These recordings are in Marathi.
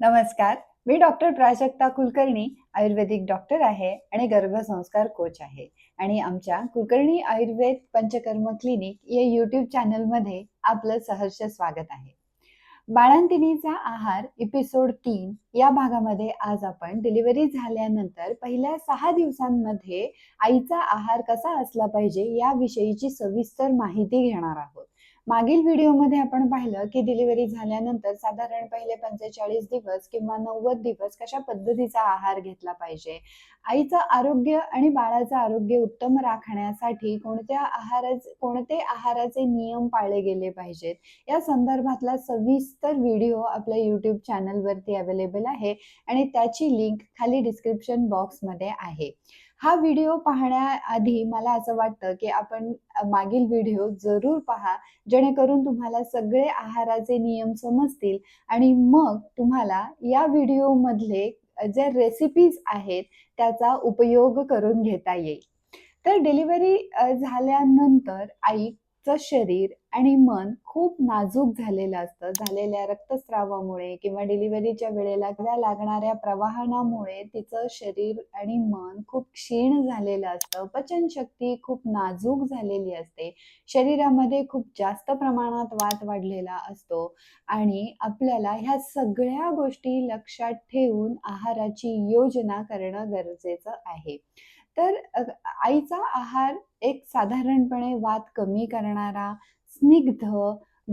नमस्कार. मी डॉक्टर प्राजक्ता कुलकर्णी आयुर्वेदिक डॉक्टर आहे आणि गर्भसंस्कार कोच आहे. आणि आमच्या कुलकर्णी आयुर्वेद पंचकर्म क्लिनिक या युट्यूब चॅनलमध्ये आपलं सहर्ष स्वागत आहे. बाळांतिनीचा आहार एपिसोड तीन या भागामध्ये आज आपण डिलिव्हरी झाल्यानंतर पहिल्या सहा दिवसांमध्ये आईचा आहार कसा असला पाहिजे याविषयीची सविस्तर माहिती घेणार आहोत. मागील व्हिडिओमध्ये आपण पाहिलं की डिलिव्हरी झाल्यानंतर साधारण पहिले पंचेचाळीस दिवस किंवा नव्वद दिवस कशा पद्धतीचा आहार घेतला पाहिजे? आईचं आरोग्य आणि बाळाचं आरोग्य उत्तम राखण्यासाठी कोणत्या आहाराचे कोणते आहाराचे नियम पाळले गेले पाहिजेत? या संदर्भातला सविस्तर व्हिडिओ आपल्या युट्यूब चॅनलवरती अवेलेबल आहे आणि त्याची लिंक खाली डिस्क्रिप्शन बॉक्समध्ये आहे. हा व्हिडिओ पाहण्याआधी मला असं वाटतं की आपण मागील व्हिडिओ जरूर पहा जेणेकरून तुम्हाला सगळे आहाराचे नियम समजतील आणि मग तुम्हाला या व्हिडिओमधले ज्या रेसिपीज आहेत त्याचा उपयोग करून घेता येईल. तर डिलिव्हरी झाल्यानंतर आई च शरीर आणि मन खूप नाजूक झालेलं असतं. झालेल्या रक्तस्रावामुळे किंवा डिलिव्हरीच्या वेळेला लागणाऱ्या प्रवाहनामुळे तिचं शरीर आणि मन खूप क्षीण झालेलं असतं. पचनशक्ती खूप नाजूक झालेली असते. शरीरामध्ये खूप जास्त प्रमाणात वात वाढलेला असतो आणि आपल्याला ह्या सगळ्या गोष्टी लक्षात ठेवून आहाराची योजना करणं गरजेचं आहे. तर आईचा आहार एक साधारणपणे वात कमी करणारा स्निग्ध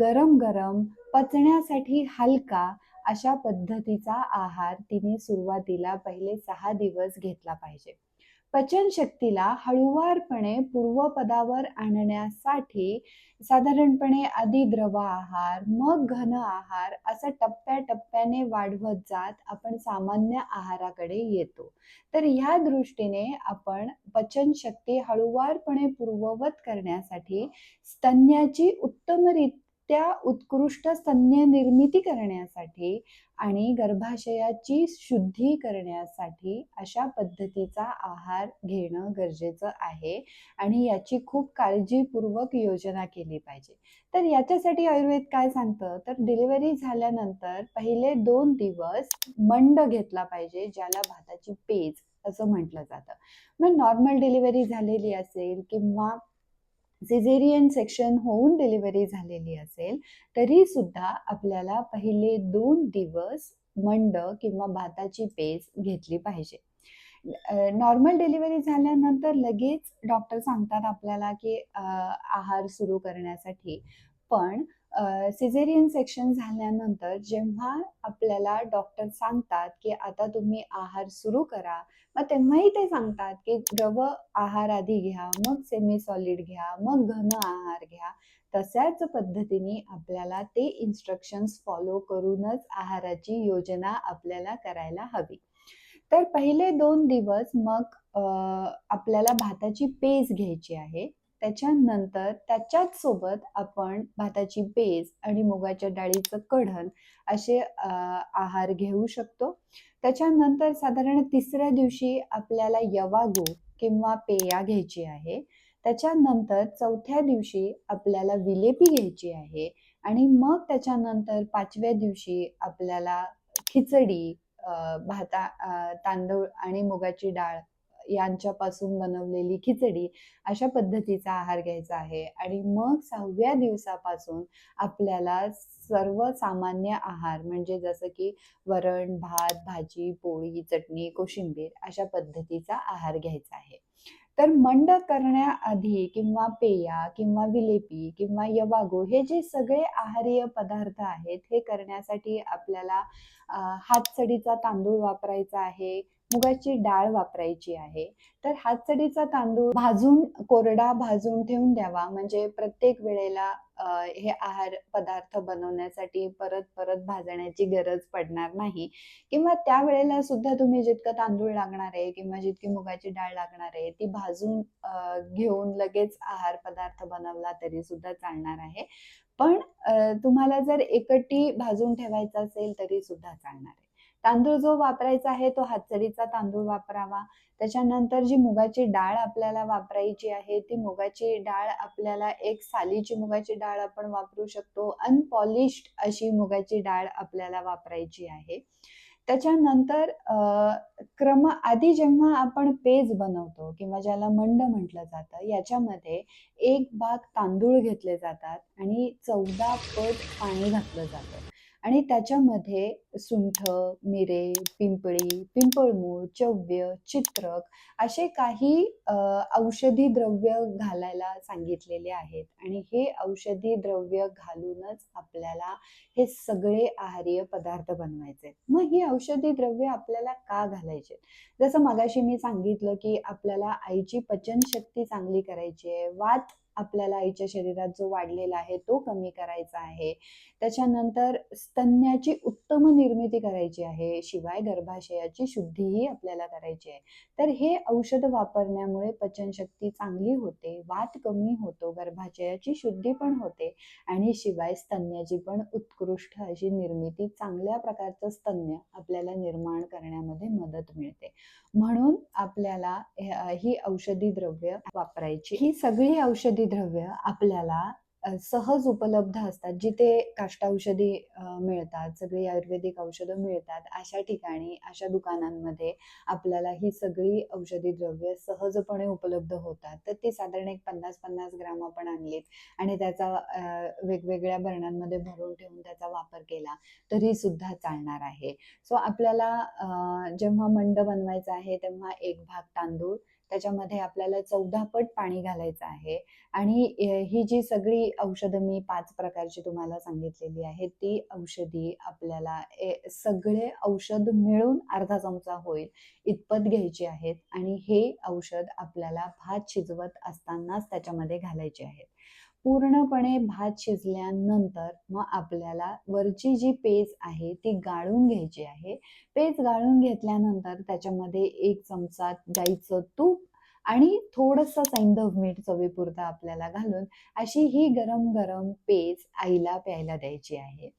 गरम गरम पचण्यासाठी हलका अशा पद्धतीचा आहार तिने सुरुवातीला पहिले सहा दिवस घेतला पाहिजे. पचनशक्तीला हळुवारपणे पूर्वपदावर आणण्यासाठी साधारणपणे आधी द्रव आहार मग घन आहार असं टप्प्याटप्प्याने वाढवत जात आपण सामान्य आहाराकडे येतो. तर ह्या दृष्टीने आपण पचनशक्ती हळुवारपणे पूर्ववत करण्यासाठी स्तन्याची उत्तमरित्या त्या उत्कृष्ट स्तन्य निर्मिती करण्यासाठी आणि गर्भाशयाची शुद्धी करण्यासाठी अशा पद्धतीचा आहार घेणं गरजेचं आहे. आणि याची खूप काळजीपूर्वक योजना केली पाहिजे. तर याच्यासाठी आयुर्वेद काय सांगतं? तर डिलिव्हरी झाल्यानंतर पहिले दोन दिवस मंड घेतला पाहिजे ज्याला भाताची पेज असं म्हटलं जातं. मग नॉर्मल डिलिव्हरी झालेली असेल किंवा सिझेरियन सेक्शन होऊन डिलिव्हरी झालेली असेल तरी सुद्धा आपल्याला पहिले दोन दिवस मंड किंवा भाताची पेज घेतली पाहिजे. नॉर्मल डिलिव्हरी झाल्यानंतर लगेच डॉक्टर सांगतात आपल्याला की आहार सुरू करण्यासाठी. पण सिझेरियन सेक्शन झाल्यानंतर जेव्हा आपल्याला डॉक्टर सांगतात की आता तुम्ही आहार सुरू करा मग तेव्हाही ते सांगतात की द्रव आहार आधी घ्या मग सेमी सॉलिड घ्या मग घन आहार घ्या. तशाच पद्धतीने आपल्याला ते इन्स्ट्रक्शन्स फॉलो करूनच आहाराची योजना आपल्याला करायला हवी. तर पहिले दोन दिवस मग आपल्याला भाताची पेज घ्यायची आहे. त्याच्यानंतर त्याच्याच सोबत आपण भाताची पेज आणि मुगाच्या डाळीचं कढण असे आहार घेऊ शकतो. त्याच्यानंतर साधारण तिसऱ्या दिवशी आपल्याला यवागू किंवा पेया घ्यायची आहे. त्याच्यानंतर चौथ्या दिवशी आपल्याला विलेपी घ्यायची आहे. आणि मग त्याच्यानंतर पाचव्या दिवशी आपल्याला खिचडी भाता तांदूळ आणि मुगाची डाळ यांच्यापासून बनवलेली खिचडी अशा पद्धतीचा आहार घ्यायचा आहे. आणि मग सहाव्या दिवसापासून आपल्याला सर्वसामान्य आहार म्हणजे जसं की वरण भात भाजी पोळी चटणी कोशिंबीर अशा पद्धतीचा आहार घ्यायचा आहे. तर मंड करण्याआधी किंवा पेया किंवा विलेपी किंवा यवागो हे जे सगळे आहारीय पदार्थ आहेत हे करण्यासाठी आपल्याला हातचडीचा तांदूळ वापरायचा आहे मुगाची डाळ वापरायची आहे. तर हातचडीचा तांदूळ भाजून कोरडा भाजून ठेवून द्यावा. म्हणजे प्रत्येक वेळेला हे आहार पदार्थ बनवण्यासाठी परत परत भाजण्याची गरज पडणार नाही. किंवा त्या वेळेला सुद्धा तुम्ही जितकं तांदूळ लागणार आहे किंवा जितकी मुगाची डाळ लागणार आहे ती भाजून घेऊन लगेच आहार पदार्थ बनवला तरी सुद्धा चालणार आहे. पण तुम्हाला जर एकटी भाजून ठेवायचं असेल तरी सुद्धा चालणार आहे. तांदूळ जो वापरायचा आहे तो हातसडीचा तांदूळ वापरावा. त्याच्यानंतर जी मुगाची डाळ आपल्याला वापरायची आहे ती मुगाची डाळ आपल्याला एक सालीची मुगाची डाळ आपण वापरू शकतो. अनपॉलिश्ड अशी मुगाची डाळ आपल्याला वापरायची आहे. त्याच्यानंतर क्रम आधी जेव्हा आपण पेज बनवतो किंवा ज्याला मंड म्हटलं जातं याच्यामध्ये एक भाग तांदूळ घेतले जातात आणि चौदा पट पाणी घातलं जातं. आणि त्याच्यामध्ये सुंठ मिरे पिंपळी पिंपळमूळ चव्य चित्रक असे काही औषधी द्रव्य घालायला सांगितलेले आहेत. आणि हे औषधी द्रव्य घालूनच आपल्याला हे सगळे आहार्य पदार्थ बनवायचे मग ही औषधी द्रव्य आपल्याला का घालायचे जसं मगाशी मी सांगितलं की आपल्याला आईची पचनशक्ती चांगली करायची आहे. वात आपल्याला आईच्या शरीरात जो वाढलेला आहे तो कमी करायचा आहे. त्याच्यानंतर स्तन्याची उत्तम निर्मिती करायची आहे शिवाय गर्भाशयाची शुद्धीही आपल्याला करायची आहे. तर हे औषध वापरण्यामुळे पचनशक्ती चांगली होते वात कमी होतो गर्भाशयाची शुद्धी पण होते आणि शिवाय स्तन्याची पण उत्कृष्ट अशी निर्मिती चांगल्या प्रकारचं स्तन्य आपल्याला निर्माण करण्यामध्ये मदत मिळते. म्हणून आपल्याला ही औषधी द्रव्य वापरायची ही सगळी औषधी द्रव्य आपल्याला सहज उपलब्ध असतात जिथे काष्टौषधी मिळतात सगळी आयुर्वेदिक औषधं मिळतात अशा ठिकाणी अशा दुकानांमध्ये आपल्याला ही सगळी औषधी द्रव्य सहजपणे उपलब्ध होतात. तर ती साधारण एक पन्नास पन्नास ग्राम आपण आणलीत आणि त्याचा वेगवेगळ्या बरणांमध्ये भरून ठेवून त्याचा वापर केला तरी सुद्धा चालणार आहे. सो आपल्याला जेव्हा मंड बनवायचा आहे तेव्हा एक भाग तांदूळ त्याच्यामध्ये आपल्याला चौदा पट पाणी घालायचं आहे. आणि ही जी सगळी औषधं मी पाच प्रकारची तुम्हाला सांगितलेली आहे ती औषधी आपल्याला सगळे औषध मिळून अर्धा चमचा होईल इतपत घ्यायची आहेत. आणि हे औषध आपल्याला भात शिजवत असतानाच त्याच्यामध्ये घालायचे आहेत. पूर्णपणे भात शिजल्यानंतर मग आपल्याला वरची जी पेज आहे ती गाळून घ्यायची आहे. पेज गाळून घेतल्यानंतर त्याच्यामध्ये एक चमचा गाईचं तूप आणि थोडस सैंधव मीठ चवीपुरतं आपल्याला घालून अशी ही गरम गरम पेज आईला प्यायला द्यायची आहे.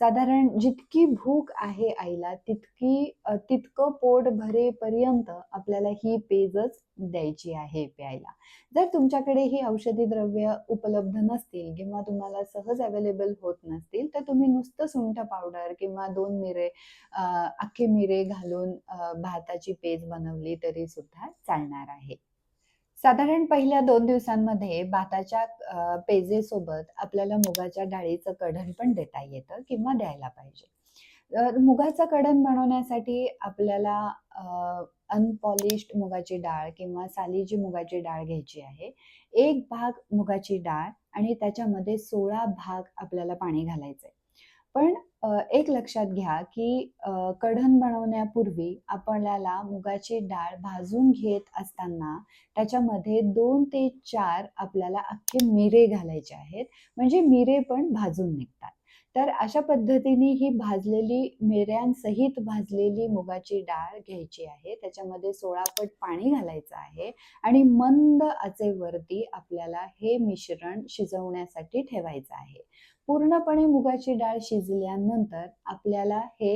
साधारण जितकी भूक आहे आईला तितकी तितकं पोट भरेपर्यंत आपल्याला ही पेजच द्यायची आहे प्यायला. जर तुमच्याकडे ही औषधी द्रव्य उपलब्ध नसतील किंवा तुम्हाला सहज अवेलेबल होत नसतील तर तुम्ही नुसतं सुंठ पावडर किंवा दोन मिरे अख्खे मिरे घालून भाताची पेज बनवली तरी सुद्धा चालणार आहे. साधारण पहिल्या दोन दिवसांमध्ये भाताच्या पेजेसोबत आपल्याला मुगाच्या डाळीचं कढण पण देता येतं किंवा द्यायला पाहिजे. मुगाचं कढण बनवण्यासाठी आपल्याला अनपॉलिश्ड मुगाची डाळ किंवा सालीची मुगाची डाळ घ्यायची आहे. एक भाग मुगाची डाळ आणि त्याच्यामध्ये सोळा भाग आपल्याला पाणी घालायचं आहे पण एक लक्षात घ्या की कढण बनवण्यापूर्वी आपल्याला मुगाची डाळ भाजून घेत असताना त्याच्यामध्ये दोन ते चार आपल्याला अख्खे मिरे घालायचे आहेत. म्हणजे मिरे पण भाजून निघतात. तर अशा पद्धतीने ही भाजलेली मिऱ्यांसहित भाजलेली मुगाची डाळ घ्यायची आहे. त्याच्यामध्ये सोळा पट पाणी घालायचं आहे आणि मंद आचेवरती आपल्याला हे मिश्रण शिजवण्यासाठी ठेवायचं आहे. पूर्णपणे मुगाची डाळ शिजल्यानंतर आपल्याला हे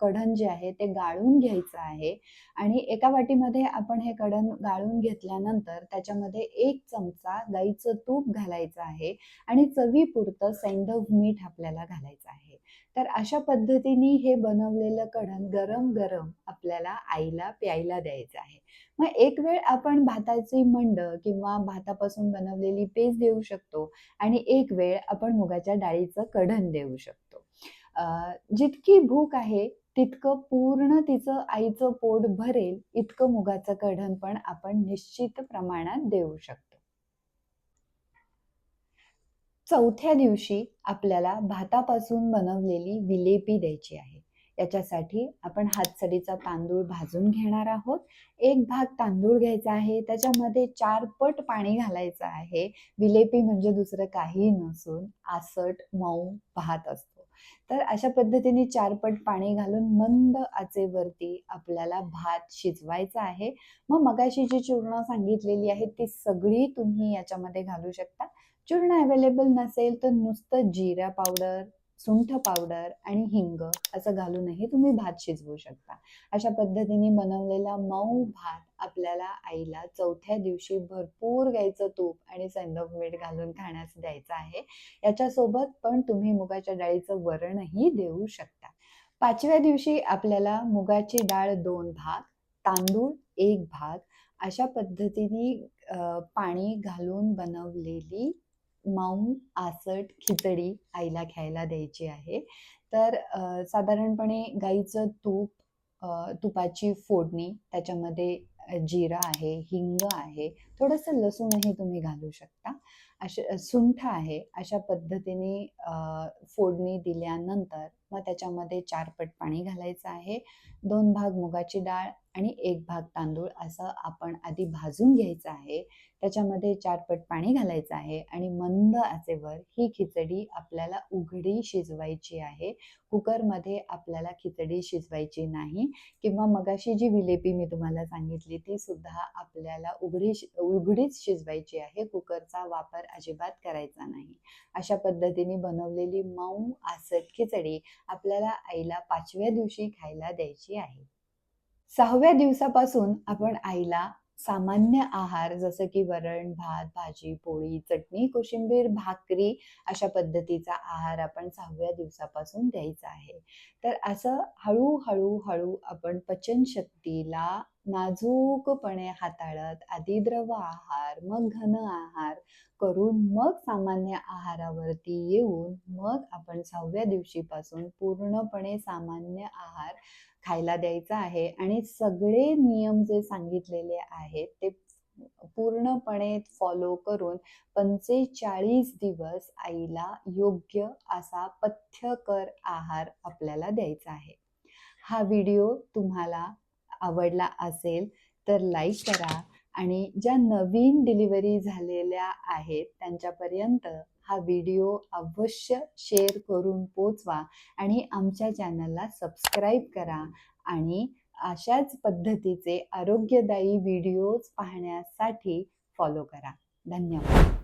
कढण जे आहे ते गाळून घ्यायचं आहे. आणि एका वाटीमध्ये आपण हे कढण गाळून घेतल्यानंतर त्याच्यामध्ये एक चमचा गाईचं तूप घालायचं आहे आणि चवीपुरतं सैंधव मीठ आपल्याला घालायचं आहे. तर अशा पद्धतीने हे बनवलेलं कढण गरम गरम आपल्याला आईला प्यायला द्यायचं आहे. मग एक वेळ आपण भाताची मंड किंवा भातापासून बनवलेली पेज देऊ शकतो आणि एक वेळ आपण मुगाच्या डाळीचं कढण देऊ शकतो. जितकी भूक आहे तितकं पूर्ण तिचं आईचं पोट भरेल इतकं मुगाचं कढण पण आपण निश्चित प्रमाणात देऊ शकतो. चौथ्या दिवशी आपल्याला भातापासून बनवलेली विलेपी द्यायची आहे. याच्यासाठी आपण हातसडीचा तांदूळ भाजून घेणार आहोत. एक भाग तांदूळ घ्यायचा आहे त्याच्यामध्ये चार पट पाणी घालायचं आहे. विलेपी म्हणजे दुसरं काही नसून आसट मऊ भात असतो. तर अशा पद्धतीने चार पट पाणी घालून मंद आचेवरती आपल्याला भात शिजवायचा आहे. मग मगाशी जी चूर्ण सांगितलेली आहे ती सगळी तुम्ही याच्यामध्ये घालू शकता. चूर्ण अवेलेबल नसेल तर नुसतं जिरा पावडर सुंठ पावडर आणि हिंग असं घालूनही तुम्ही भात शिजवू शकता. अशा पद्धतीने बनवलेला मऊ भात आपल्याला आईला चौथ्या दिवशी भरपूर गाईचं तूप आणि सैंदव मीठ घालून खाण्यास द्यायचं आहे. याच्यासोबत पण तुम्ही मुगाच्या डाळीचं वरणही देऊ शकता. पाचव्या दिवशी आपल्याला मुगाची डाळ दोन भाग तांदूळ एक भाग अशा पद्धतीने पाणी घालून बनवलेली मऊ आसट खिचडी आईला खायला द्यायची आहे. तर साधारणपणे गाईचं तूप तुपाची फोडणी त्याच्यामध्ये जिरा आहे हिंग आहे थोडंसं लसूणही तुम्ही घालू शकता. अशा सुंठ आहे अशा पद्धतीने फोडणी दिल्यानंतर मग त्याच्यामध्ये चार पट पाणी घालायचं आहे दोन भाग मुगाची डाळ आणि एक भाग तांदूळ असं आपण आधी भाजून घ्यायचं आहे. त्याच्यामध्ये चार पट पाणी घालायचं आहे आणि मंद आचेवर ही खिचडी आपल्याला उघडी शिजवायची आहे. कुकरमध्ये आपल्याला खिचडी शिजवायची नाही किंवा मगाशी जी विलेपी मी तुम्हाला सांगितली ती सुद्धा आपल्याला उघडी शि- उघडीच शिजवायची आहे. कुकरचा वापर अजिबात करायचा नाही. अशा पद्धतीने बनवलेली मऊ आसट खिचडी आपल्याला आईला पाचव्या दिवशी खायला द्यायची आहे. सहाव्या दिवसापासून आपण आईला सामान्य आहार जसं की वरण भात भाजी पोळी चटणी कोशिंबीर भाकरी अशा पद्धतीचा आहार आपण सहाव्या दिवसापासून द्यायचा आहे. तर असं हळूहळू हळू आपण पचनशक्तीला नाजूकपणे हाताळत आदिद्रव आहार मग घन आहार करून मग सामान्य आहारावरती येऊन मग आपण सहाव्या दिवशीपासून पूर्णपणे सामान्य आहार खायला द्यायचा आहे आणि सगळे नियम जे सांगितलेले आहेत ते पूर्णपणे फॉलो करून पंचेचाळीस दिवस आईला योग्य असा पथ्यकर आहार आपल्याला द्यायचा आहे. हा व्हिडिओ तुम्हाला आवडला असेल तर लाईक करा आणि ज्या नवीन डिलिव्हरी झालेल्या आहेत त्यांच्यापर्यंत हा व्हिडिओ अवश्य शेअर करून पोचवा आणि आमच्या चॅनलला सबस्क्राईब करा आणि अशाच पद्धतीचे आरोग्यदायी व्हिडिओज पाहण्यासाठी फॉलो करा. धन्यवाद.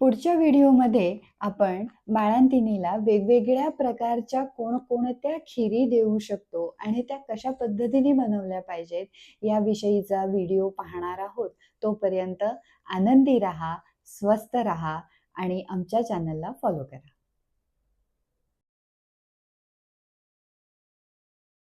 पुढच्या व्हिडिओमध्ये आपण बाळांतिनीला वेगवेगळ्या प्रकारच्या कोणकोणत्या खिरी देऊ शकतो आणि त्या कशा पद्धतीने बनवल्या पाहिजेत याविषयीचा व्हिडिओ पाहणार आहोत. तोपर्यंत आनंदी राहा स्वस्त रहा आणि आमच्या चॅनलला फॉलो करा.